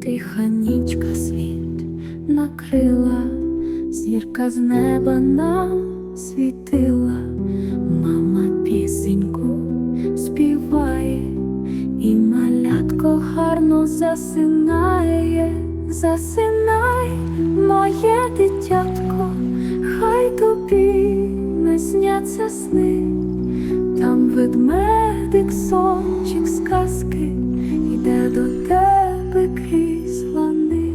Тиха нічка світ накрила, зірка з неба нам світила, засинає, засинай, моє дитятко, хай тобі не сняться сни, там ведмедик, сончик з казки, іде до тебе крізь лани.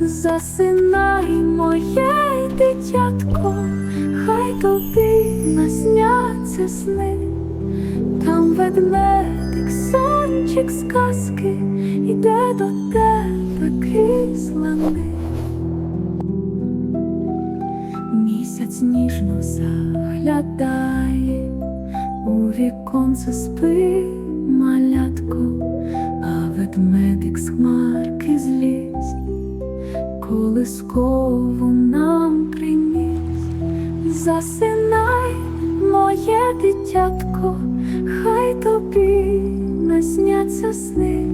Засинай, моє дитятко, хай тобі насняться сни, там ведмедик, сончик з казки, іде до тебе крізь лани. Місяць ніжно заглядає, у віконце спи малятко, а ведмедик з хмарки зліз, колискову нам приніс. Засинай, моє дитятко, хай тобі насняться сни,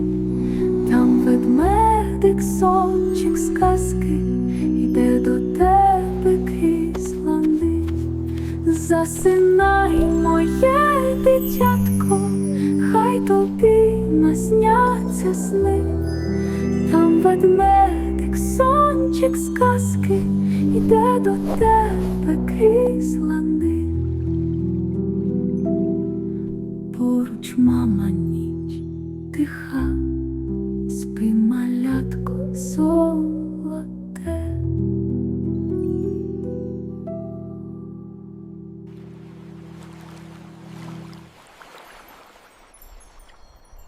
там ведмедик, сончик з казки, іде до тебе крізь лани. Засинай, моє дитятко, хай тобі насняться сни, там ведмедик, сончик з казки, іде до тебе крізь. поруч мама тиха спина.